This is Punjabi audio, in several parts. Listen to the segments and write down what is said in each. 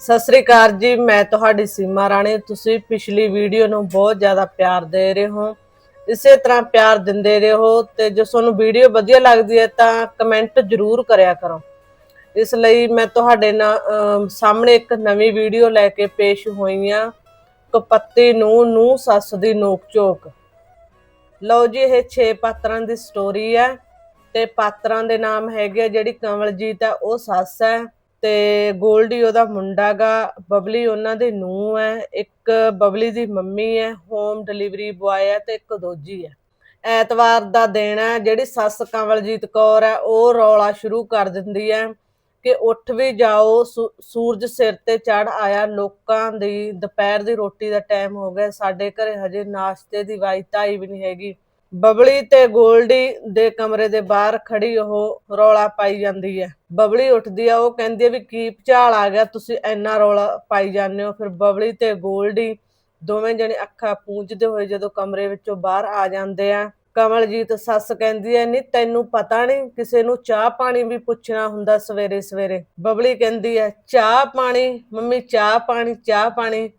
ਸਤਿ ਸ੍ਰੀ ਅਕਾਲ ਜੀ ਮੈਂ ਤੁਹਾਡੀ ਸੀਮਾ ਰਾਣੀ। ਤੁਸੀਂ ਪਿਛਲੀ ਵੀਡੀਓ ਨੂੰ ਬਹੁਤ ਜ਼ਿਆਦਾ ਪਿਆਰ ਦੇ ਰਹੇ ਹੋ। ਇਸੇ ਤਰ੍ਹਾਂ ਪਿਆਰ ਦਿੰਦੇ ਰਹੋ ਤੇ ਜੇ ਤੁਹਾਨੂੰ ਵੀਡੀਓ ਵਧੀਆ ਲੱਗਦੀ ਹੈ ਤਾਂ ਕਮੈਂਟ ਜ਼ਰੂਰ ਕਰਿਆ ਕਰੋ। ਇਸ ਲਈ ਮੈਂ ਤੁਹਾਡੇ ਨਾਲ ਸਾਹਮਣੇ ਇੱਕ ਨਵੀਂ ਵੀਡੀਓ ਲੈ ਕੇ ਪੇਸ਼ ਹੋਈ ਹਾਂ। ਕਪੱਤੀ ਨੂੰ ਨੂੰ ਸੱਸ ਦੀ ਨੋਕ ਝੋਕ ਲਓ ਜੀ ਇਹ 6 ਪਾਤਰਾਂ ਦੀ ਸਟੋਰੀ ਹੈ ਤੇ ਪਾਤਰਾਂ ਦੇ ਨਾਮ ਹੈਗੇ ਆ, ਜਿਹੜੀ ਕਮਲਜੀਤ ਹੈ ਉਹ ਸੱਸ ਹੈ। ਤੇ ਗੋਲਡੀ ਉਹਦਾ ਮੁੰਡਾ ਗਾ, ਬਬਲੀ ਉਹਨਾਂ ਦੇ ਨੂੰਹ ਹੈ, ਇੱਕ ਬਬਲੀ ਦੀ ਮੰਮੀ ਹੈ ਹੋਮ ਡਿਲੀਵਰੀ ਬੁਆਏ ਹੈ ਤੇ ਇੱਕ ਦੋਜੀ ਹੈ। ਐਤਵਾਰ ਦਾ ਦਿਨ ਹੈ, ਜਿਹੜੀ ਸੱਸ ਕੰਵਲਜੀਤ ਕੌਰ ਹੈ, ਉਹ ਰੌਲਾ ਸ਼ੁਰੂ ਕਰ ਦਿੰਦੀ ਹੈ ਕਿ ਉੱਠ ਵੀ ਜਾਓ, ਸੂ- ਸੂਰਜ ਸਿਰ ਤੇ ਚੜ ਆਇਆ, ਲੋਕਾਂ ਦੀ ਦੁਪਹਿਰ ਦੀ ਰੋਟੀ ਦਾ ਟਾਈਮ ਹੋ ਗਿਆ, ਸਾਡੇ ਘਰੇ ਹਜੇ ਨਾਸ਼ਤੇ ਦੀ ਵਾਈ ਤਾਈ ਵੀ ਨਹੀਂ ਹੈਗੀ। ਬਬਲੀ ਤੇ ਗੋਲਡੀ ਦੇ ਕਮਰੇ ਦੇ ਬਾਹਰ ਖੜੀ ਉਹ ਰੌਲਾ ਪਾਈ ਜਾਂਦੀ ਹੈ। ਬਬਲੀ ਉੱਠਦੀ ਆ, ਉਹ ਕਹਿੰਦੀ ਹੈ ਵੀ ਕੀ ਭਚਾਲ ਆ ਗਿਆ, ਤੁਸੀਂ ਇੰਨਾ ਰੌਲਾ ਪਾਈ ਜਾਂਦੇ ਹੋ। ਫਿਰ ਬਬਲੀ ਤੇ ਗੋਲਡੀ ਦੋਵੇਂ ਜਣੇ ਅੱਖਾਂ ਪੂੰਝਦੇ ਹੋਏ ਜਦੋਂ ਕਮਰੇ ਵਿੱਚੋਂ ਬਾਹਰ ਆ ਜਾਂਦੇ ਆ, ਕਮਲਜੀਤ ਸੱਸ ਕਹਿੰਦੀ ਐ ਨਹੀਂ, ਤੈਨੂੰ ਪਤਾ ਨਹੀਂ, ਕਿਸੇ ਨੂੰ ਚਾਹ ਪਾਣੀ ਵੀ ਪੁੱਛਣਾ ਹੁੰਦਾ ਸਵੇਰੇ ਸਵੇਰੇ। ਬਬਲੀ ਕਹਿੰਦੀ ਐ ਚਾਹ ਪਾਣੀ? ਮੰਮੀ, ਚਾਹ ਪਾਣੀ ਚਾਹ ਪਾਣੀ।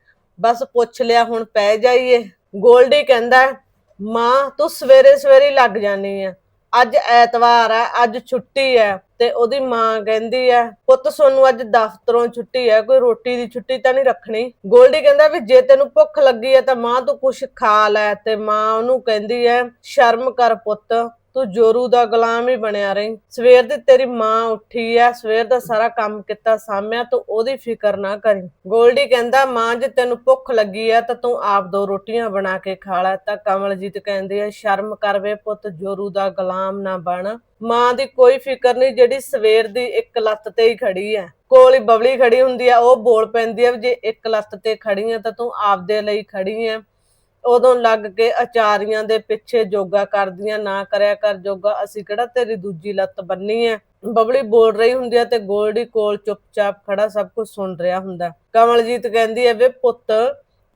ਬਸ ਪੁੱਛ ਲਿਆ, ਹੁਣ ਪੈ ਜਾਈਏ। ਗੋਲਡੀ ਕਹਿੰਦਾ ਮਾਂ, ਤੂੰ ਸਵੇਰੇ ਸਵੇਰੇ ਲੱਗ ਜਾਨੀ ਆ। ਅੱਜ ਐਤਵਾਰ ਆ, ਅੱਜ ਛੁੱਟੀ ਹੈ ਤੇ ਉਹਦੀ ਮਾਂ ਕਹਿੰਦੀ ਹੈ ਪੁੱਤ, ਸੋਨੂੰ ਅੱਜ ਦਫ਼ਤਰੋਂ ਛੁੱਟੀ ਹੈ ਕੋਈ ਰੋਟੀ ਦੀ ਛੁੱਟੀ ਤਾਂ ਨਹੀਂ ਰੱਖਣੀ? ਗੋਲਡੀ ਕਹਿੰਦਾ ਵੀ ਜੇ ਤੈਨੂੰ ਭੁੱਖ ਲੱਗੀ ਹੈ ਤਾਂ ਮਾਂ ਤੂੰ ਕੁਛ ਖਾ ਲੈ ਤੇ ਮਾਂ ਉਹਨੂੰ ਕਹਿੰਦੀ ਹੈ ਸ਼ਰਮ ਕਰ ਪੁੱਤ ਤੂੰ ਜੋਰੂ ਦਾ ਗੁਲਾਮ ਹੀ ਬਣਿਆ ਰਹੀ। ਸਵੇਰ ਦੀ ਤੇਰੀ ਮਾਂ ਉੱਠੀ ਐ, ਸਵੇਰ ਦਾ ਸਾਰਾ ਕੰਮ ਕੀਤਾ ਸਾਹਮਿਆ ਤੂੰ ਉਹਦੀ ਫਿਕਰ ਨਾ ਕਰੀ। ਗੋਲਡੀ ਕਹਿੰਦਾ, ਮਾਂ, ਜੇ ਤੈਨੂੰ ਭੁੱਖ ਲੱਗੀ ਐ, ਤਾਂ ਤੂੰ ਆਪ ਦੋ ਰੋਟੀਆਂ ਬਣਾ ਕੇ ਖਾ ਲੈ। ਤਾਂ ਕਮਲਜੀਤ ਕਹਿੰਦੀ ਐ, ਸ਼ਰਮ ਕਰ ਵੇ ਪੁੱਤ, ਜੋਰੂ ਦਾ ਗੁਲਾਮ ਨਾ ਬਣ। ਮਾਂ ਦੀ ਕੋਈ ਫਿਕਰ ਨਹੀਂ, ਜਿਹੜੀ ਸਵੇਰ ਦੀ ਇੱਕ ਲੱਤ ਤੇ ਹੀ ਖੜੀ ਐ। ਕੋਲ ਹੀ ਬਬਲੀ ਖੜੀ ਹੁੰਦੀ ਆ ਉਹ ਬੋਲ ਪੈਂਦੀ ਆ ਜੇ ਇੱਕ ਲੱਤ ਤੇ ਖੜੀ ਆ ਤਾਂ ਤੂੰ ਆਪ ਦੇ ਲਈ ਖੜੀ ਐ। ਉਦੋਂ ਲੱਗ ਕੇ ਅਚਾਰੀਆਂ ਦੇ ਪਿੱਛੇ ਜੋਗਾ ਕਰਦੀਆਂ, ਨਾ ਕਰਿਆ ਕਰ ਜੋਗਾ, ਅਸੀਂ ਕਿਹੜਾ ਤੇਰੀ ਦੂਜੀ ਲੱਤ ਬੰਨੀ ਐ? ਬਬਲੀ ਬੋਲ ਰਹੀ ਹੁੰਦੀ ਆ ਤੇ ਗੋਲਡੀ ਕੋਲ ਚੁੱਪਚਾਪ ਖੜਾ ਸਭ ਕੁਝ ਸੁਣ ਰਿਹਾ ਹੁੰਦਾ। ਕਮਲਜੀਤ ਕਹਿੰਦੀ ਐ, ਵੇ ਪੁੱਤ,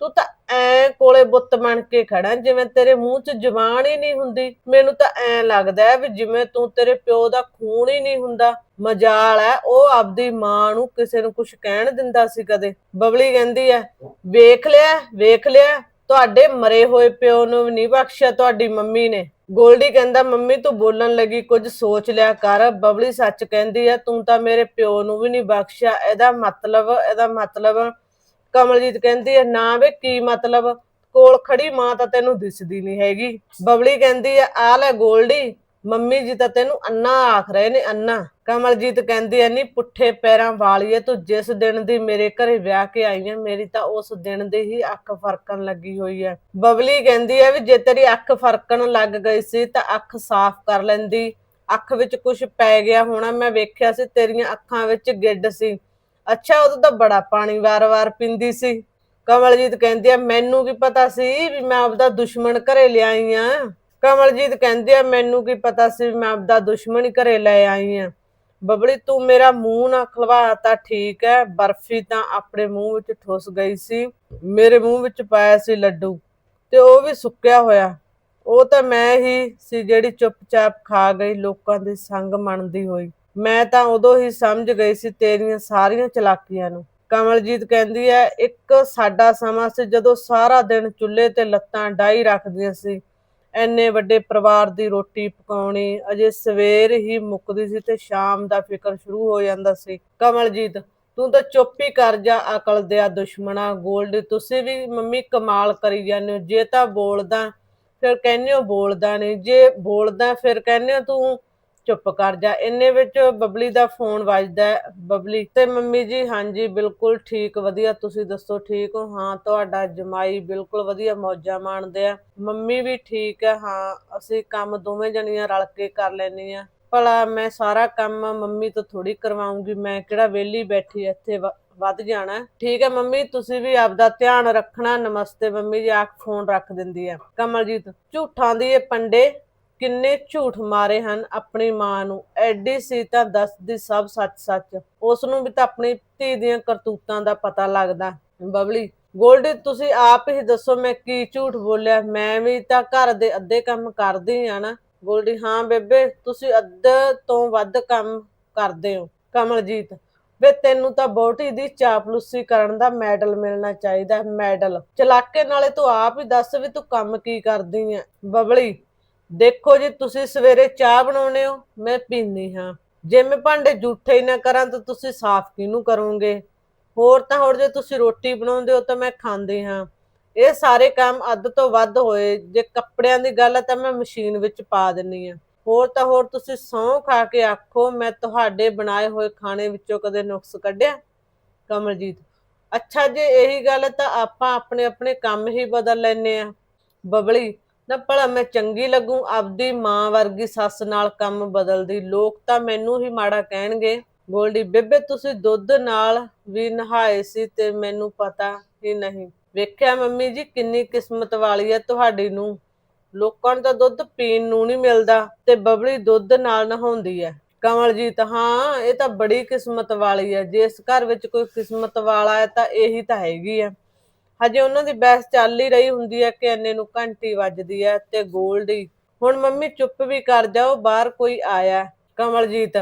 ਤੂੰ ਤਾਂ ਐ ਕੋਲੇ ਬੁੱਤ ਬਣ ਕੇ ਖੜਾ ਜਿਵੇਂ ਤੇਰੇ ਮੂੰਹ 'ਚ ਜ਼ੁਬਾਨ ਹੀ ਨਹੀਂ ਹੁੰਦੀ। ਮੈਨੂੰ ਤਾਂ ਐ ਲੱਗਦਾ ਹੈ ਵੀ ਜਿਵੇਂ ਤੂੰ ਤੇਰੇ ਪਿਓ ਦਾ ਖੂਨ ਹੀ ਨਹੀਂ ਹੁੰਦਾ। ਮਜਾਲ ਹੈ ਉਹ ਆਪਦੀ ਮਾਂ ਨੂੰ ਕਿਸੇ ਨੂੰ ਕੁਝ ਕਹਿਣ ਦਿੰਦਾ ਸੀ ਕਦੇ। ਬਬਲੀ ਕਹਿੰਦੀ ਐ, ਵੇਖ ਲਿਆ ਵੇਖ ਲਿਆ ਤੁਹਾਡੇ ਮਰੇ ਹੋਏ ਪਿਓ ਨੂੰ ਵੀ ਨਹੀਂ ਬਖਸ਼ਿਆ, ਤੁਹਾਡੀ ਮੰਮੀ ਨੇ। ਗੋਲਡੀ ਕਹਿੰਦਾ, ਮੰਮੀ, ਤੂੰ ਬੋਲਣ ਲੱਗੀ, ਕੁਝ ਸੋਚ ਲਿਆ ਕਰ। ਬਬਲੀ ਸੱਚ ਕਹਿੰਦੀ ਆ, ਤੂੰ ਤਾਂ ਮੇਰੇ ਪਿਓ ਨੂੰ ਵੀ ਨਹੀਂ ਬਖਸ਼ਿਆ। ਇਹਦਾ ਮਤਲਬ ਇਹਦਾ ਮਤਲਬ ਕਮਲਜੀਤ ਕਹਿੰਦੀ ਹੈ ਨਾ ਵੇ, ਕੀ ਮਤਲਬ? ਕੋਲ ਖੜੀ ਮਾਂ ਤਾਂ ਤੈਨੂੰ ਦਿਸਦੀ ਨਹੀਂ ਹੈਗੀ। ਬਬਲੀ ਕਹਿੰਦੀ ਹੈ ਆ ਲੈ ਗੋਲਡੀ ਮੰਮੀ ਜੀ ਤਾਂ ਤੈਨੂੰ ਅੰਨਾ ਆਖ ਰਹੇ ਨੇ, ਅੰਨਾ। ਕਮਲਜੀਤ ਕਹਿੰਦੀ ਐ ਨਹੀਂ, ਪੁੱਠੇ ਪੈਰਾਂ ਵਾਲੀਏ, ਤੂੰ ਜਿਸ ਦਿਨ ਦੀ ਮੇਰੇ ਘਰੇ ਵਿਆਹ ਕੇ ਆਈ ਐ ਮੇਰੀ ਤਾਂ ਉਸ ਦਿਨ ਦੀ ਹੀ ਅੱਖ ਫਰਕਣ ਲੱਗੀ ਹੋਈ ਐ ਬਬਲੀ ਕਹਿੰਦੀ ਐ ਵੀ ਜੇ ਤੇਰੀ ਅੱਖ ਫਰਕਣ ਲੱਗ ਗਈ ਸੀ, ਤਾਂ ਅੱਖ ਸਾਫ਼ ਕਰ ਲੈਂਦੀ। ਅੱਖ ਵਿੱਚ ਕੁਝ ਪੈ ਗਿਆ ਹੋਣਾ, ਮੈਂ ਵੇਖਿਆ ਸੀ ਤੇਰੀਆਂ ਅੱਖਾਂ ਵਿੱਚ ਗਿੱਡ ਸੀ। ਅੱਛਾ, ਉਦੋਂ ਤਾਂ ਬੜਾ ਪਾਣੀ ਵਾਰ-ਵਾਰ ਪਿੰਦੀ ਸੀ। ਕਮਲਜੀਤ ਕਹਿੰਦੀ ਆ ਮੈਨੂੰ ਕੀ ਪਤਾ ਸੀ ਵੀ ਮੈਂ ਆਪਦਾ ਦੁਸ਼ਮਣ ਘਰੇ ਲਿਆਈ ਆ? ਕਮਲਜੀਤ ਕਹਿੰਦੀ ਆ, ਮੈਨੂੰ ਕੀ ਪਤਾ ਸੀ ਵੀ ਮੈਂ ਆਪਦਾ ਦੁਸ਼ਮਣ ਹੀ ਘਰੇ ਲੈ ਆਈ ਆ। ਬਬਲੀ, ਤੂੰ ਮੇਰਾ ਮੂੰਹ ਨਾ ਖਲਵਾ, ਤਾਂ ਠੀਕ ਹੈ ਬਰਫੀ ਤਾਂ ਆਪਣੇ ਮੂੰਹ ਵਿੱਚ ਠੁੱਸ ਗਈ ਸੀ। ਮੇਰੇ ਮੂੰਹ ਵਿੱਚ ਪਾਇਆ ਸੀ ਲੱਡੂ। ਤੇ ਉਹ ਵੀ ਸੁੱਕਿਆ ਹੋਇਆ। ਉਹ ਤਾਂ ਮੈਂ ਹੀ ਸੀ ਜਿਹੜੀ ਚੁੱਪਚਾਪ ਖਾ ਗਈ, ਲੋਕਾਂ ਦੇ ਸੰਗ ਮੰਨਦੀ ਹੋਈ। ਮੈਂ ਤਾਂ ਉਦੋਂ ਹੀ ਸਮਝ ਗਈ ਸੀ ਤੇਰੀਆਂ ਸਾਰੀਆਂ ਚਲਾਕੀਆਂ ਨੂੰ। ਕਮਲਜੀਤ ਕਹਿੰਦੀ ਹੈ ਇੱਕ ਸਾਡਾ ਸਮਾਂ ਸੀ ਜਦੋਂ ਸਾਰਾ ਦਿਨ ਚੁੱਲ੍ਹੇ ਤੇ ਲੱਤਾਂ ਡਾਈ ਰੱਖਦੀਆਂ ਸੀ। ਐਨੇ ਵੱਡੇ ਪਰਿਵਾਰ ਦੀ ਰੋਟੀ ਪਕਾਉਣੀ, ਅਜੇ ਸਵੇਰ ਹੀ ਮੁੱਕਦੀ ਸੀ ਤੇ ਸ਼ਾਮ ਦਾ ਫਿਕਰ ਸ਼ੁਰੂ ਹੋ ਜਾਂਦਾ ਸੀ। ਕਮਲਜੀਤ, ਤੂੰ ਤਾਂ ਚੁੱਪ ਹੀ ਕਰ ਜਾ, ਅਕਲ ਦਿਆ ਦੁਸ਼ਮਣਾ ਗੋਲਡ, ਤੁਸੀਂ ਵੀ ਮੰਮੀ ਕਮਾਲ ਕਰੀ ਜਾਂਦੇ ਹੋ। ਜੇ ਤਾਂ ਬੋਲਦਾ, ਫਿਰ ਕਹਿੰਦੇ ਹੋ ਬੋਲਦਾ ਨਹੀਂ, ਜੇ ਬੋਲਦਾ, ਫਿਰ ਕਹਿੰਦੇ ਹੋ ਤੂੰ ਚੁੱਪ ਕਰ ਜਾ। ਇੰਨੇ ਵਿੱਚ ਬਬਲੀ ਦਾ ਫੋਨ ਵੱਜਦਾ ਹੈ। ਬਬਲੀ ਤੇ ਮੰਮੀ ਜੀ, ਹਾਂਜੀ, ਬਿਲਕੁਲ ਠੀਕ, ਵਧੀਆ। ਤੁਸੀਂ ਦੱਸੋ ਠੀਕ ਹੋ? ਹਾਂ, ਤੁਹਾਡਾ ਜਮਾਈ ਬਿਲਕੁਲ ਵਧੀਆ, ਮੌਜਾਂ ਮਾਣਦੇ ਆ। ਮੰਮੀ ਵੀ ਠੀਕ ਹੈ, ਹਾਂ, ਅਸੀਂ ਕੰਮ ਦੋਵੇਂ ਜਣੀਆਂ ਰਲ ਕੇ ਕਰ ਲੈਣੀ ਆ ਭਲਾ ਮੈਂ ਸਾਰਾ ਕੰਮ ਮੰਮੀ ਤੋਂ ਥੋੜੀ ਕਰਵਾਉਂਗੀ। ਮੈਂ ਕਿਹੜਾ ਵਿਹਲੀ ਬੈਠੀ ਇੱਥੇ ਵੱਧ ਜਾਣਾ। ਠੀਕ ਹੈ ਮੰਮੀ, ਤੁਸੀਂ ਵੀ ਆਪਦਾ ਧਿਆਨ ਰੱਖਣਾ। ਨਮਸਤੇ ਮੰਮੀ ਜੀ, ਆਖ, ਫੋਨ ਰੱਖ ਦਿੰਦੀ ਹੈ ਕਮਲਜੀਤ, ਝੂਠਾਂ ਦੀ ਇਹ ਪੰਡੇ ਕਿੰਨੇ ਝੂਠ ਮਾਰੇ ਹਨ ਆਪਣੀ ਮਾਂ ਨੂੰ, ਐਡੀ ਸੀ ਤਾਂ ਦੱਸਦੀ ਸਭ ਸੱਚ ਸੱਚ ਉਸ ਨੂੰ ਵੀ ਤਾਂ ਆਪਣੀ ਧੀ ਦੀਆਂ ਕਰਤੂਤਾਂ ਦਾ ਪਤਾ ਲੱਗਦਾ। ਬਬਲੀ, ਗੋਲਡੀ, ਤੁਸੀਂ ਆਪ ਹੀ ਦੱਸੋ ਮੈਂ ਕੀ ਝੂਠ ਬੋਲਿਆ? ਮੈਂ ਵੀ ਤਾਂ ਘਰ ਦੇ ਅੱਧੇ ਕੰਮ ਕਰਦੀ ਆ ਨਾ। ਗੋਲਡੀ, ਹਾਂ ਬੇਬੇ, ਤੁਸੀਂ ਅੱਧ ਤੋਂ ਵੱਧ ਕੰਮ ਕਰਦੇ ਹੋ। ਕਮਲਜੀਤ, ਵੇ ਤੈਨੂੰ ਤਾਂ ਬੋਟੀ ਦੀ ਚਾਪਲੂਸੀ ਕਰਨ ਦਾ ਮੈਡਲ ਮਿਲਣਾ ਚਾਹੀਦਾ, ਮੈਡਲ। ਚਲਾਕੇ ਨਾਲੇ ਤੂੰ ਆਪ ਹੀ ਦੱਸ ਵੀ ਤੂੰ ਕੰਮ ਕੀ ਕਰਦੀ ਐ ਬਬਲੀ ਦੇਖੋ ਜੀ, ਤੁਸੀਂ ਸਵੇਰੇ ਚਾਹ ਬਣਾਉਨੇ ਹੋ, ਮੈਂ ਪੀਂਦੀ ਹਾਂ। ਜੇ ਮੈਂ ਭਾਂਡੇ ਜੂਠੇ ਹੀ ਨਾ ਕਰਾਂ, ਤਾਂ ਤੁਸੀਂ ਸਾਫ਼ ਕਿਹਨੂੰ ਕਰੋਗੇ? ਹੋਰ ਤਾਂ ਹੋਰ ਜੇ ਤੁਸੀਂ ਰੋਟੀ ਬਣਾਉਂਦੇ ਹੋ, ਤਾਂ ਮੈਂ ਖਾਂਦੀ ਹਾਂ। ਇਹ ਸਾਰੇ ਕੰਮ ਅੱਧ ਤੋਂ ਵੱਧ ਹੋਏ। ਜੇ ਕੱਪੜਿਆਂ ਦੀ ਗੱਲ ਹੈ ਤਾਂ ਮੈਂ ਮਸ਼ੀਨ ਵਿੱਚ ਪਾ ਦਿੰਨੀ ਆ ਹੋਰ ਤਾਂ ਹੋਰ ਤੁਸੀਂ ਸਹੁੰ ਖਾ ਕੇ ਆਖੋ, ਮੈਂ ਤੁਹਾਡੇ ਬਣਾਏ ਹੋਏ ਖਾਣੇ ਵਿੱਚੋਂ ਕਦੇ ਨੁਕਸ ਕੱਢਿਆ? ਕਮਲਜੀਤ, ਅੱਛਾ ਜੇ ਇਹੀ ਗੱਲ ਤਾਂ ਆਪਾਂ ਆਪਣੇ ਆਪਣੇ ਕੰਮ ਹੀ ਬਦਲ ਲੈਨੇ ਆ ਬਬਲੀ ਨਾ ਭਲਾ ਮੈਂ ਚੰਗੀ ਲੱਗੂ, ਆਪਦੀ ਮਾਂ ਵਰਗੀ ਸੱਸ ਨਾਲ ਕੰਮ ਬਦਲਦੀ, ਲੋਕ ਤਾਂ ਮੈਨੂੰ ਹੀ ਮਾੜਾ ਕਹਿਣਗੇ। ਗੋਲਡੀ ਬੇਬੇ ਤੁਸੀਂ ਦੁੱਧ ਨਾਲ ਵੀ ਨਹਾਏ ਸੀ ਤੇ ਮੈਨੂੰ ਪਤਾ ਹੀ ਨਹੀਂ। ਵੇਖਿਆ ਮੰਮੀ ਜੀ, ਕਿੰਨੀ ਕਿਸਮਤ ਵਾਲੀ ਹੈ ਤੁਹਾਡੀ ਨੂੰ ਲੋਕਾਂ ਨੂੰ ਤਾਂ ਦੁੱਧ ਪੀਣ ਨੂੰ ਨਹੀਂ ਮਿਲਦਾ ਤੇ ਬਬਲੀ ਦੁੱਧ ਨਾਲ ਨਹਾਉਂਦੀ ਹੈ। ਕਮਲਜੀਤ, ਹਾਂ, ਇਹ ਤਾਂ ਬੜੀ ਕਿਸਮਤ ਵਾਲੀ ਹੈ। ਜੇ ਇਸ ਘਰ ਵਿੱਚ ਕੋਈ ਕਿਸਮਤ ਵਾਲਾ ਹੈ ਤਾਂ ਇਹੀ ਤਾਂ ਹੈਗੀ ਹੈ। ਹਜੇ ਉਹਨਾਂ ਦੀ ਬਹਿਸ ਚੱਲ ਹੀ ਰਹੀ ਹੁੰਦੀ ਹੈ ਕਿ ਇੰਨੇ ਨੂੰ ਘੰਟੀ ਵੱਜਦੀ ਹੈ ਤੇ ਗੋਲਡੀ ਹੁਣ ਮੰਮੀ ਚੁੱਪ ਵੀ ਕਰ ਜਾਓ ਬਾਹਰ ਕੋਈ ਆਇਆ ਕਮਲਜੀਤ,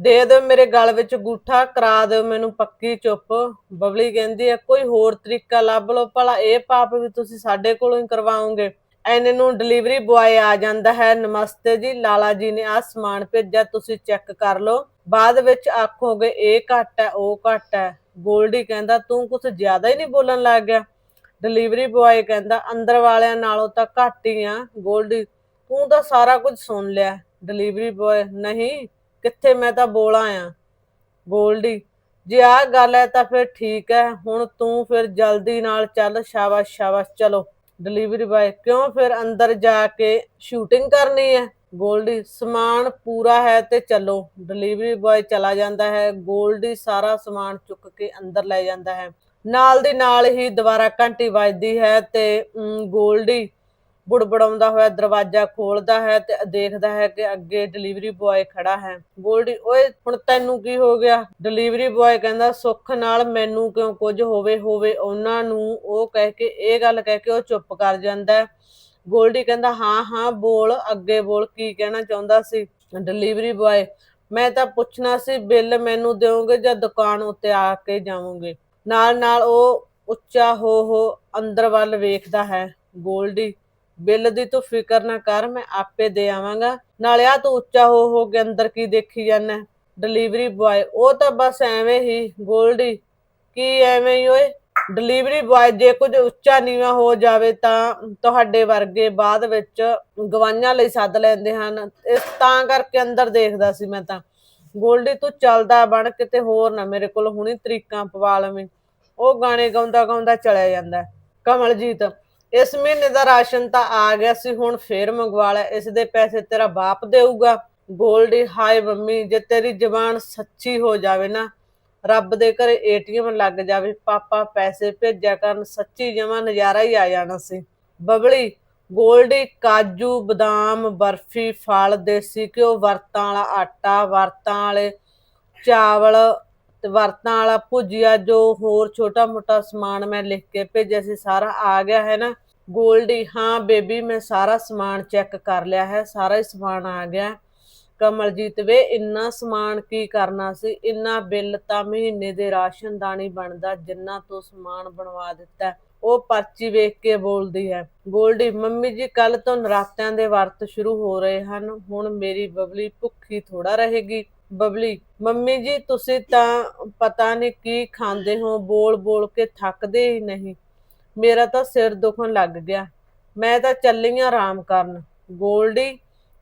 ਦੇ ਦਿਓ ਮੇਰੇ ਗਲ ਵਿੱਚ ਗੂਠਾ, ਕਰਾ ਦਿਓ ਮੈਨੂੰ ਪੱਕੀ ਚੁੱਪ। ਬਬਲੀ ਕਹਿੰਦੀ ਹੈ, ਕੋਈ ਹੋਰ ਤਰੀਕਾ ਲੱਭ ਲਓ, ਭਲਾ ਇਹ ਪਾਪ ਵੀ ਤੁਸੀਂ ਸਾਡੇ ਕੋਲੋਂ ਹੀ ਕਰਵਾਓਗੇ। ਐਨੇ ਨੂੰ ਡਿਲੀਵਰੀ ਬੁਆਏ ਆ ਜਾਂਦਾ ਹੈ, ਨਮਸਤੇ ਜੀ, ਲਾਲਾ ਜੀ ਨੇ ਆ ਸਮਾਨ ਭੇਜਿਆ, ਤੁਸੀਂ ਚੈੱਕ ਕਰ ਲਓ। ਬਾਅਦ ਵਿੱਚ ਆਖੋਗੇ, ਇਹ ਘੱਟ ਹੈ, ਉਹ ਘੱਟ ਹੈ। ਗੋਲਡੀ ਕਹਿੰਦਾ, ਤੂੰ ਕੁਝ ਜ਼ਿਆਦਾ ਹੀ ਨਹੀਂ ਬੋਲਣ ਲੱਗ ਗਿਆ। ਡਿਲੀਵਰੀ ਬੁਆਏ ਕਹਿੰਦਾ, ਅੰਦਰ ਵਾਲਿਆਂ ਨਾਲੋਂ ਤਾਂ ਘੱਟ ਹੀ ਆ ਗੋਲਡੀ, ਤੂੰ ਤਾਂ ਸਾਰਾ ਕੁਝ ਸੁਣ ਲਿਆ। ਡਿਲੀਵਰੀ ਬੁਆਏ ਨਹੀਂ, ਕਿੱਥੇ ਮੈਂ ਤਾਂ ਬੋਲਾਂ ਆ? ਗੋਲਡੀ, ਜੇ ਆਹ ਗੱਲ ਹੈ ਤਾਂ ਫਿਰ ਠੀਕ ਹੈ, ਹੁਣ ਤੂੰ ਫਿਰ ਜਲਦੀ ਨਾਲ ਚੱਲ, ਸ਼ਾਬਾਸ਼ ਸ਼ਾਬਾਸ਼, ਚਲੋ। ਡਿਲੀਵਰੀ ਬਾਏ ਕਿਉਂ ਫਿਰ ਅੰਦਰ ਜਾ ਕੇ ਸ਼ੂਟਿੰਗ ਕਰਨੀ ਹੈ? ਗੋਲਡੀ, ਸਮਾਨ ਪੂਰਾ ਹੈ ਤੇ ਚਲੋ। ਡਿਲੀਵਰੀ ਬਾਏ ਚਲਾ ਜਾਂਦਾ ਹੈ। ਗੋਲਡੀ ਸਾਰਾ ਸਮਾਨ ਚੁੱਕ ਕੇ ਅੰਦਰ ਲੈ ਜਾਂਦਾ ਹੈ। ਨਾਲ ਦੀ ਨਾਲ ਹੀ ਦੁਬਾਰਾ ਘੰਟੀ ਵੱਜਦੀ ਹੈ ਤੇ ਗੋਲਡੀ ਬੁੜਬੜਾਉਂਦਾ ਹੋਇਆ ਦਰਵਾਜ਼ਾ ਖੋਲਦਾ ਹੈ ਤੇ ਦੇਖਦਾ ਹੈ ਕਿ ਅੱਗੇ ਡਿਲੀਵਰੀ ਬੁਆਏ ਖੜਾ ਹੈ। ਗੋਲਡੀ, ਓਏ, ਹੁਣ ਤੈਨੂੰ ਕੀ ਹੋ ਗਿਆ? ਡਿਲੀਵਰੀ ਬੁਆਏ ਕਹਿੰਦਾ, ਸੁੱਖ ਨਾਲ ਮੈਨੂੰ ਕਿਉਂ ਕੁਝ ਹੋਵੇ ਹੋਵੇ ਉਹਨਾਂ ਨੂੰ ਉਹ ਕਹਿ ਕੇ, ਇਹ ਗੱਲ ਕਹਿ ਕੇ ਉਹ ਚੁੱਪ ਕਰ ਜਾਂਦਾ ਹੈ। ਗੋਲਡੀ ਕਹਿੰਦਾ, ਹਾਂ ਹਾਂ, ਬੋਲ, ਅੱਗੇ ਬੋਲ, ਕੀ ਕਹਿਣਾ ਚਾਹੁੰਦਾ ਸੀ? ਡਿਲੀਵਰੀ ਬੁਆਏ ਮੈਂ ਤਾਂ ਪੁੱਛਣਾ ਸੀ, ਬਿੱਲ ਮੈਨੂੰ ਦਿਓਗੇ ਜਾਂ ਦੁਕਾਨ ਉੱਤੇ ਆ ਕੇ ਜਾਵੋਗੇ? ਨਾਲ ਨਾਲ ਉਹ ਉੱਚਾ ਹੋ ਹੋ ਅੰਦਰ ਵੱਲ ਵੇਖਦਾ ਹੈ। ਗੋਲਡੀ, ਬਿੱਲ ਦੀ ਤੂੰ ਫਿਕਰ ਨਾ ਕਰ, ਮੈਂ ਆਪੇ ਦੇ ਆਵਾਂਗਾ। ਨਾਲੇ ਆ ਤੂੰ ਉੱਚਾ ਹੋ ਹੋ ਕੇ ਅੰਦਰ ਕੀ ਦੇਖੀ ਜਾਂਦਾ ਡਿਲੀਵਰੀ ਬੁਆਏ ਉਹ ਤਾਂ ਬਸ ਐਵੇਂ ਹੀ। ਗੋਲਡੀ, ਕੀ ਐਵੇਂ ਹੀ ਓਏ? ਡਿਲੀਵਰੀ ਬੁਆਏ ਜੇ ਕੁਝ ਉੱਚਾ ਨੀਵਾਂ ਹੋ ਜਾਵੇ ਤਾਂ ਤੁਹਾਡੇ ਵਰਗੇ ਬਾਅਦ ਵਿੱਚ ਗਵਾਈਆਂ ਲਈ ਸੱਦ ਲੈਂਦੇ ਹਨ। ਇਸ ਤਾਂ ਕਰਕੇ ਅੰਦਰ ਦੇਖਦਾ ਸੀ ਮੈਂ ਤਾਂ। ਗੋਲਡੀ, ਤੂੰ ਚੱਲਦਾ ਬਣ, ਕਿਤੇ ਹੋਰ ਨਾ ਮੇਰੇ ਕੋਲ ਹੁਣੀ ਤਰੀਕਾਂ ਪਵਾ ਲਵੇਂ। ਉਹ ਗਾਣੇ ਗਾਉਂਦਾ ਗਾਉਂਦਾ ਚਲਿਆ ਜਾਂਦਾ। ਕਮਲਜੀਤ, ਇਸ ਮਹੀਨੇ ਦਾ ਰਾਸ਼ਨ ਤਾਂ ਆ ਗਿਆ ਸੀ, ਹੁਣ ਫੇਰ ਮੰਗਵਾ ਲੈ, ਇਸ ਦੇ ਪੈਸੇ ਤੇਰਾ ਬਾਪ ਦੇਊਗਾ। ਗੋਲਡੀ, ਹਾਏ ਮੰਮੀ, ਜੇ ਤੇਰੀ ਜ਼ਬਾਨ ਸੱਚੀ ਹੋ ਜਾਵੇ ਨਾ ਰੱਬ ਦੇ ਘਰੇ ਏਟੀਐਮ ਲੱਗ ਜਾਵੇ, ਪਾਪਾ ਪੈਸੇ ਭੇਜਿਆ ਕਰਨ, ਸੱਚੀ ਜਮਾ ਨਜ਼ਾਰਾ ਹੀ ਆ ਜਾਣਾ ਸੀ। ਬਬਲੀ, ਗੋਲਡੀ, ਕਾਜੂ, ਬਦਾਮ, ਬਰਫੀ, ਫਲ, ਦੇਸੀ ਘਿਓ, ਵਰਤਾਂ ਵਾਲਾ ਆਟਾ, ਵਰਤਾਂ ਵਾਲੇ ਚਾਵਲ, ਤੇ ਵਰਤਾਂ ਵਾਲਾ ਭੁਜੀਆ, ਜੋ ਹੋਰ ਛੋਟਾ ਮੋਟਾ ਸਮਾਨ ਮੈਂ ਲਿਖ ਕੇ ਭੇਜਿਆ ਸੀ, ਸਾਰਾ ਆ ਗਿਆ ਹੈ ਨਾ। ਗੋਲਡੀ, ਹਾਂ ਬੇਬੀ, ਮੈਂ ਸਾਰਾ ਸਮਾਨ ਚੈੱਕ ਕਰ ਲਿਆ ਹੈ, ਸਾਰਾ ਹੀ ਸਮਾਨ ਆ ਗਿਆ। ਕਮਲਜੀਤ ਵੇ ਇੰਨਾ ਸਮਾਨ ਕੀ ਕਰਨਾ ਸੀ? ਇੰਨਾ ਬਿੱਲ ਤਾਂ ਮਹੀਨੇ ਦੇ ਰਾਸ਼ਨ ਦਾ ਨਹੀਂ ਬਣਦਾ, ਜਿੰਨਾ ਤੋਂ ਸਮਾਨ ਬਣਵਾ ਦਿੱਤਾ। ਉਹ ਪਰਚੀ ਵੇਖ ਕੇ ਬੋਲਦੀ ਹੈ ਗੋਲਡੀ ਮੰਮੀ ਜੀ ਕੱਲ ਤੋਂ ਨਰਾਤਿਆਂ ਦੇ ਵਰਤ ਸ਼ੁਰੂ ਹੋ ਰਹੇ ਹਨ। ਹੁਣ ਮੇਰੀ ਬਬਲੀ ਭੁੱਖੀ ਥੋੜਾ ਰਹੇਗੀ। ਬਬਲੀ, ਮੰਮੀ ਜੀ, ਤੁਸੀਂ ਤਾਂ ਪਤਾ ਨਹੀਂ ਕੀ ਖਾਂਦੇ ਹੋ? ਬੋਲ ਬੋਲ ਕੇ ਥੱਕਦੇ ਹੀ ਨਹੀਂ। ਮੇਰਾ ਤਾਂ ਸਿਰ ਦੁਖਣ ਲੱਗ ਗਿਆ। ਮੈਂ ਤਾਂ ਚੱਲੀ ਆਂ ਆਰਾਮ ਕਰਨ। ਗੋਲਡੀ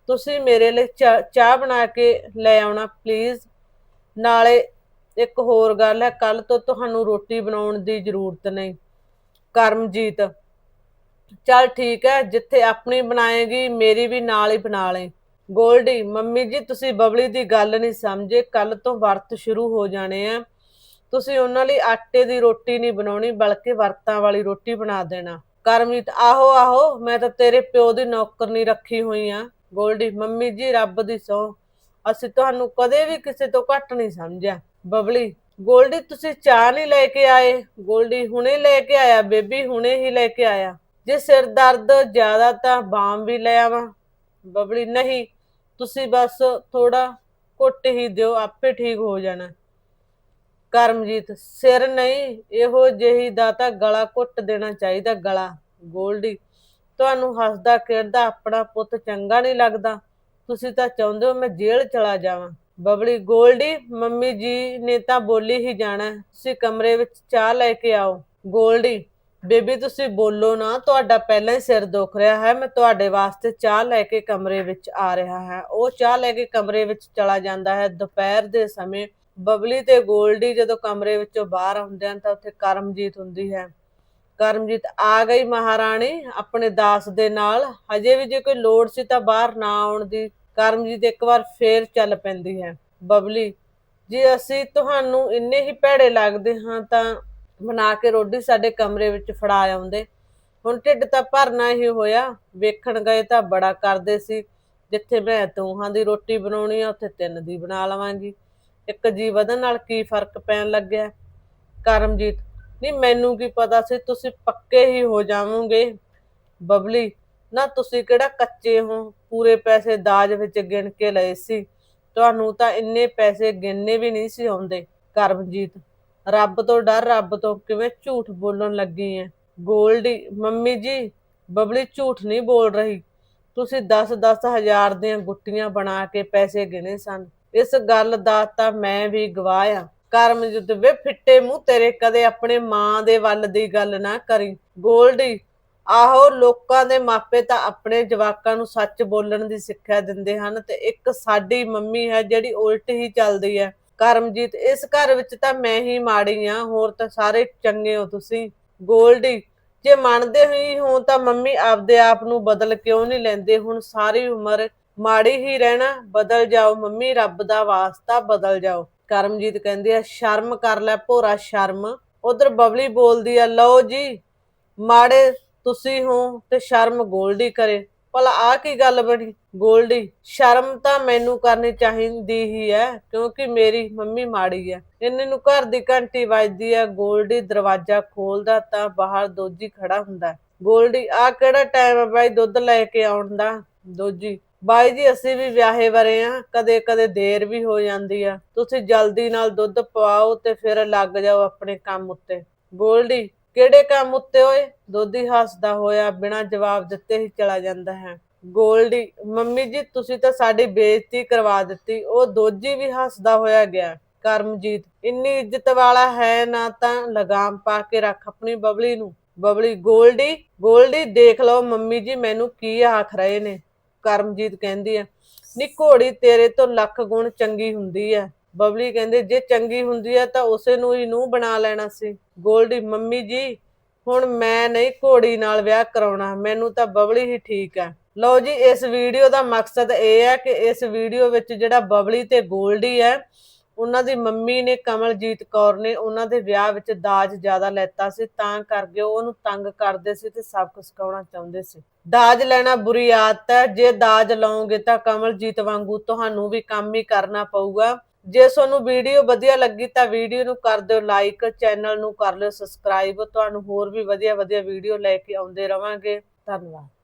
ਤੁਸੀਂ ਮੇਰੇ ਲਈ ਚਾ- ਚਾਹ ਬਣਾ ਕੇ ਲੈ ਆਉਣਾ ਪਲੀਜ਼ ਨਾਲੇ ਇੱਕ ਹੋਰ ਗੱਲ ਹੈ ਕੱਲ ਤੋਂ ਤੁਹਾਨੂੰ ਰੋਟੀ ਬਣਾਉਣ ਦੀ ਜ਼ਰੂਰਤ ਨਹੀਂ। ਕਰਮਜੀਤ, ਚੱਲ ਠੀਕ ਹੈ, ਜਿੱਥੇ ਆਪਣੀ ਬਣਾਏਗੀ, ਮੇਰੀ ਵੀ ਨਾਲ ਹੀ ਬਣਾ ਲੈ। ਗੋਲਡੀ, ਮੰਮੀ ਜੀ, ਤੁਸੀਂ ਬਬਲੀ ਦੀ ਗੱਲ ਨਹੀਂ ਸਮਝੇ ਕੱਲ ਤੋਂ ਵਰਤ ਸ਼ੁਰੂ ਹੋ ਜਾਣੇ ਆ। ਤੁਸੀਂ ਉਹਨਾਂ ਲਈ ਆਟੇ ਦੀ ਰੋਟੀ ਨਹੀਂ ਬਣਾਉਣੀ, ਬਲਕਿ ਵਰਤਾਂ ਵਾਲੀ ਰੋਟੀ ਬਣਾ ਦੇਣਾ। ਕਰਮਜੀਤ, ਆਹੋ ਆਹੋ, ਮੈਂ ਤਾਂ ਤੇਰੇ ਪਿਓ ਦੀ ਨੌਕਰਨੀ ਰੱਖੀ ਹੋਈ ਆ। ਗੋਲਡੀ, ਮੰਮੀ ਜੀ, ਰੱਬ ਦੀ ਸੌ ਅਸੀਂ ਤੁਹਾਨੂੰ ਕਦੇ ਵੀ ਕਿਸੇ ਤੋਂ ਘੱਟ ਨਹੀਂ ਸਮਝਿਆ। ਬਬਲੀ, ਗੋਲਡੀ, ਤੁਸੀਂ ਚਾਹ ਨਹੀਂ ਲੈ ਕੇ ਆਏ। ਗੋਲਡੀ, ਹੁਣੇ ਲੈ ਕੇ ਆਇਆ। ਬੇਬੀ, ਹੁਣੇ ਹੀ ਲੈ ਕੇ ਆਇਆ। ਜੇ ਸਿਰ ਦਰਦ ਜ਼ਿਆਦਾ ਤਾਂ ਬਾਮ ਵੀ ਲੈ ਆਵਾਂ। ਬਬਲੀ, ਨਹੀਂ, ਤੁਸੀਂ ਬਸ ਥੋੜਾ ਘੁੱਟ ਹੀ ਦਿਓ, ਆਪੇ ਠੀਕ ਹੋ ਜਾਣਾ। ਕਰਮਜੀਤ, ਸਿਰ ਨਹੀਂ, ਇਹੋ ਜਿਹੀ ਦਾ ਤਾਂ ਗਲਾ ਘੁੱਟ ਦੇਣਾ ਚਾਹੀਦਾ, ਗਲਾ। ਗੋਲਡੀ ਤੁਹਾਨੂੰ ਹੱਸਦਾ ਖੇਡਦਾ ਆਪਣਾ ਪੁੱਤ ਚੰਗਾ ਨਹੀਂ ਲੱਗਦਾ। ਤੁਸੀਂ ਤਾਂ ਚਾਹੁੰਦੇ ਹੋ ਮੈਂ ਜੇਲ੍ਹ ਚਲਾ ਜਾਵਾਂ। ਬਬਲੀ ਗੋਲਡੀ, ਮੰਮੀ ਜੀ ਨੇ ਤਾਂ ਬੋਲੀ ਹੀ ਜਾਣਾ ਤੁਸੀਂ ਕਮਰੇ ਵਿੱਚ ਚਾਹ ਲੈ ਕੇ ਆਓ। ਗੋਲਡੀ, ਬੇਬੀ ਤੁਸੀਂ ਬੋਲੋ ਨਾ, ਤੁਹਾਡਾ ਪਹਿਲਾਂ ਹੀ ਸਿਰ ਦੁਖ ਰਿਹਾ ਹੈ। ਮੈਂ ਤੁਹਾਡੇ ਵਾਸਤੇ ਚਾਹ ਲੈ ਕੇ ਕਮਰੇ ਵਿੱਚ ਆ ਰਿਹਾ ਹਾਂ। ਉਹ ਚਾਹ ਲੈ ਕੇ ਕਮਰੇ ਵਿੱਚ ਚਲਾ ਜਾਂਦਾ ਹੈ। ਦੁਪਹਿਰ ਦੇ ਸਮੇਂ ਬਬਲੀ ਤੇ ਗੋਲਡੀ ਜਦੋਂ ਕਮਰੇ ਵਿੱਚੋਂ ਬਾਹਰ ਆਉਂਦੇ ਹਨ ਤਾਂ ਉੱਥੇ ਕਰਮਜੀਤ ਹੁੰਦੀ ਹੈ। ਕਰਮਜੀਤ ਆ ਗਈ ਮਹਾਰਾਣੀ ਆਪਣੇ ਦਾਸ ਦੇ ਨਾਲ। ਹਜੇ ਵੀ ਜੇ ਕੋਈ ਲੋੜ ਸੀ ਤਾਂ ਬਾਹਰ ਨਾ ਆਉਣ ਦੀ ਕਰਮਜੀਤ ਇੱਕ ਵਾਰ ਫੇਰ ਚੱਲ ਪੈਂਦੀ ਹੈ। ਬਬਲੀ, ਜੇ ਅਸੀਂ ਤੁਹਾਨੂੰ ਇੰਨੇ ਹੀ ਭੈੜੇ ਲੱਗਦੇ ਹਾਂ ਤਾਂ ਬਣਾ ਕੇ ਰੋਟੀ ਸਾਡੇ ਕਮਰੇ ਵਿੱਚ ਫੜਾ ਆਉਂਦੇ। ਹੁਣ ਢਿੱਡ ਤਾਂ ਭਰਨਾ ਹੀ ਹੋਇਆ। ਵੇਖਣ ਗਏ ਤਾਂ ਬੜਾ ਕਰਦੇ ਸੀ, ਜਿੱਥੇ ਮੈਂ ਦੋਹਾਂ ਦੀ ਰੋਟੀ ਬਣਾਉਣੀ ਆ, ਉੱਥੇ ਤਿੰਨ ਦੀ ਬਣਾ ਲਵਾਂਗੀ। ਇੱਕ ਜੀ ਵਧਣ ਨਾਲ ਕੀ ਫ਼ਰਕ ਪੈਣ ਲੱਗਿਆ? ਕਰਮਜੀਤ ਨਹੀਂ ਮੈਨੂੰ ਕੀ ਪਤਾ ਸੀ, ਤੁਸੀਂ ਪੱਕੇ ਹੀ ਹੋ ਜਾਵੋਗੇ। ਬਬਲੀ, ਨਾ ਤੁਸੀਂ ਕਿਹੜਾ ਕੱਚੇ ਹੋ? ਪੂਰੇ ਪੈਸੇ ਦਾਜ ਵਿੱਚ ਗਿਣ ਕੇ ਲਏ ਸੀ। ਤੁਹਾਨੂੰ ਤਾਂ ਇੰਨੇ ਪੈਸੇ ਗਿਣਨੇ ਵੀ ਨਹੀਂ ਸੀ ਆਉਂਦੇ, ਕਰਮਜੀਤ। ਰੱਬ ਤੋਂ ਡਰ, ਰੱਬ ਤੋਂ ਕਿਵੇਂ ਝੂਠ ਬੋਲਣ ਲੱਗੀ ਐ? ਗੋਲਡੀ, ਮੰਮੀ ਜੀ, ਬਬਲੀ ਝੂਠ ਨਹੀਂ ਬੋਲ ਰਹੀ। ਤੁਸੀਂ 10-10 ਹਜ਼ਾਰ ਦੀਆਂ ਗੁੱਟੀਆਂ ਬਣਾ ਕੇ ਪੈਸੇ ਗਿਣੇ ਸਨ। ਇਸ ਗੱਲ ਦਾ ਤਾਂ ਮੈਂ ਵੀ ਗਵਾਹ ਆ। ਕਰਮਜੀਤ ਵੇ ਫਿੱਟੇ ਮੂੰਹ ਤੇਰੇ, ਕਦੇ ਆਪਣੇ ਮਾਂ ਦੇ ਵੱਲ ਦੀ ਗੱਲ ਨਾ ਕਰੀ। ਗੋਲਡੀ, ਆਹੋ ਲੋਕਾਂ ਦੇ ਮਾਪੇ ਤਾਂ ਆਪਣੇ ਜਵਾਕਾਂ ਨੂੰ ਸੱਚ ਬੋਲਣ ਦੀ ਸਿੱਖਿਆ ਦਿੰਦੇ ਹਨ ਤੇ ਇੱਕ ਸਾਡੀ ਮੰਮੀ ਹੈ ਜਿਹੜੀ ਉਲਟ ਹੀ ਚੱਲਦੀ ਹੈ। ਕਰਮਜੀਤ, ਇਸ ਘਰ ਵਿੱਚ ਤਾਂ ਮੈਂ ਹੀ ਮਾੜੀ ਆ ਹੋਰ ਤਾਂ ਸਾਰੇ ਚੰਗੇ ਹੋ ਤੁਸੀਂ। ਗੋਲਡੀ, ਜੇ ਮੰਨਦੇ ਹੀ ਹੋ ਤਾਂ ਮੰਮੀ ਆਪਦੇ ਆਪ ਨੂੰ ਬਦਲ ਕਿਉਂ ਨਹੀਂ ਲੈਂਦੇ? ਹੁਣ ਸਾਰੀ ਉਮਰ ਮਾੜੀ ਹੀ ਰਹਿਣਾ, ਬਦਲ ਜਾਓ ਮੰਮੀ, ਰੱਬ ਦਾ ਵਾਸਤਾ ਬਦਲ ਜਾਓ। ਕਰਮਜੀਤ ਕਹਿੰਦੀ ਆ, ਸ਼ਰਮ ਕਰ ਲੈ ਭੋਰਾ, ਸ਼ਰਮ। ਉਧਰ ਬਬਲੀ ਬੋਲਦੀ ਆ, ਲਓ ਜੀ, ਮਾੜੇ ਤੁਸੀਂ ਹੋ ਤੇ ਸ਼ਰਮ ਗੋਲਡੀ ਕਰੇ। ਭਲਾ ਆ ਕੀ ਗੱਲ ਬਣੀ? ਗੋਲਡੀ, ਸ਼ਰਮ ਤਾਂ ਮੈਨੂੰ ਕਰਨੀ ਚਾਹੀਦੀ ਹੀ ਹੈ ਕਿਉਂਕਿ ਮੇਰੀ ਮੰਮੀ ਮਾੜੀ ਹੈ ਇਹਨੇ ਨੂੰ ਘਰ ਦੀ ਘੰਟੀ ਵੱਜਦੀ ਹੈ ਗੋਲਡੀ ਦਰਵਾਜ਼ਾ ਖੋਲਦਾ ਤਾਂ ਬਾਹਰ ਦੋਜੀ ਖੜਾ ਹੁੰਦਾ ਗੋਲਡੀ ਆ ਕਿਹੜਾ ਟਾਈਮ ਹੈ ਬਾਈ ਦੁੱਧ ਲੈ ਕੇ ਆਉਣ ਦਾ? ਦੋਜੀ ਬਾਈ ਜੀ, ਅਸੀਂ ਵੀ ਵਿਆਹੇ ਵਰੇ ਆ। ਕਦੇ ਕਦੇ ਦੇਰ ਵੀ ਹੋ ਜਾਂਦੀ ਆ। ਤੁਸੀਂ ਜਲਦੀ ਨਾਲ ਦੁੱਧ ਪਵਾਓ ਤੇ ਫਿਰ ਲੱਗ ਜਾਓ ਆਪਣੇ ਕੰਮ ਉੱਤੇ। ਗੋਲਡੀ ਕਿਹੜੇ ਕੰਮ ਉੱਤੇ ਓਏ? ਦੋਦੀ ਹੱਸਦਾ ਹੋਇਆ, ਬਿਨਾਂ ਜਵਾਬ ਦਿੱਤੇ ਹੀ ਚਲਾ ਜਾਂਦਾ ਹੈ। ਗੋਲਡੀ ਮੰਮੀ ਜੀ, ਤੁਸੀਂ ਤਾਂ ਸਾਡੀ ਬੇਇੱਜ਼ਤੀ ਕਰਵਾ ਦਿੱਤੀ। ਉਹ ਦੋਜੀ ਵੀ ਹੱਸਦਾ ਹੋਇਆ ਗਿਆ। ਕਰਮਜੀਤ, ਇੰਨੀ ਇੱਜ਼ਤ ਵਾਲਾ ਹੈ ਨਾ ਤਾਂ ਲਗਾਮ ਪਾ ਕੇ ਰੱਖ ਆਪਣੀ ਬਬਲੀ ਨੂੰ। ਬਬਲੀ ਗੋਲਡੀ ਗੋਲਡੀ ਦੇਖ ਲਓ ਮੰਮੀ ਜੀ, ਮੈਨੂੰ ਕੀ ਆਖ ਰਹੇ ਨੇ। ਕਰਮਜੀਤ ਕਹਿੰਦੀ ਹੈ ਨੀ ਘੋੜੀ ਤੇਰੇ ਤੋਂ ਲੱਖ ਗੁਣ ਚੰਗੀ ਹੁੰਦੀ ਹੈ ਬਬਲੀ ਕਹਿੰਦੇ, ਜੇ ਚੰਗੀ ਹੁੰਦੀ ਹੈ ਤਾਂ ਉਸੇ ਨੂੰ ਹੀ ਨੂੰ ਬਣਾ ਲੈਣਾ ਸੀ। ਗੋਲਡੀ, ਮੰਮੀ ਜੀ, ਹੁਣ ਮੈਂ ਨਹੀਂ ਘੋੜੀ ਨਾਲ ਵਿਆਹ ਕਰਾਉਣਾ, ਮੈਨੂੰ ਤਾਂ ਬਬਲੀ ਹੀ ਠੀਕ ਹੈ ਲਓ ਜੀ, ਇਸ ਵੀਡੀਓ ਦਾ ਮਕਸਦ ਇਹ ਹੈ ਕਿ ਇਸ ਵੀਡੀਓ ਵਿੱਚ ਜਿਹੜਾ ਬਬਲੀ ਤੇ ਗੋਲਡੀ ਹੈ ਉਹਨਾਂ ਦੀ ਮੰਮੀ ਨੇ ਕਮਲਜੀਤ ਕੌਰ ਨੇ ਉਹਨਾਂ ਦੇ ਵਿਆਹ ਵਿੱਚ ਦਾਜ ਜ਼ਿਆਦਾ ਲੈਤਾ ਸੀ, ਤਾਂ ਕਰਕੇ ਉਹ ਉਹਨੂੰ ਤੰਗ ਕਰਦੇ ਸੀ ਤੇ ਸਬਕ ਸਿਖਾਉਣਾ ਚਾਹੁੰਦੇ ਸੀ। ਦਾਜ ਲੈਣਾ ਬੁਰੀ ਆਦਤ ਹੈ, ਜੇ ਦਾਜ ਲਓਗੇ ਤਾਂ ਕਮਲਜੀਤ ਵਾਂਗੂ ਤੁਹਾਨੂੰ ਵੀ ਕੰਮ ਹੀ ਕਰਨਾ ਪਊਗਾ। ਜੇ ਤੁਹਾਨੂੰ ਵੀਡੀਓ ਵਧੀਆ ਲੱਗੀ ਤਾਂ ਵੀਡੀਓ ਨੂੰ ਕਰ ਦਿਓ ਲਾਈਕ, ਚੈਨਲ ਨੂੰ ਕਰ ਲਿਓ ਸਬਸਕ੍ਰਾਈਬ, ਤੁਹਾਨੂੰ ਹੋਰ ਵੀ ਵਧੀਆ ਵਧੀਆ ਵੀਡੀਓ ਲੈ ਕੇ ਆਉਂਦੇ ਰਵਾਂਗੇ। ਧੰਨਵਾਦ।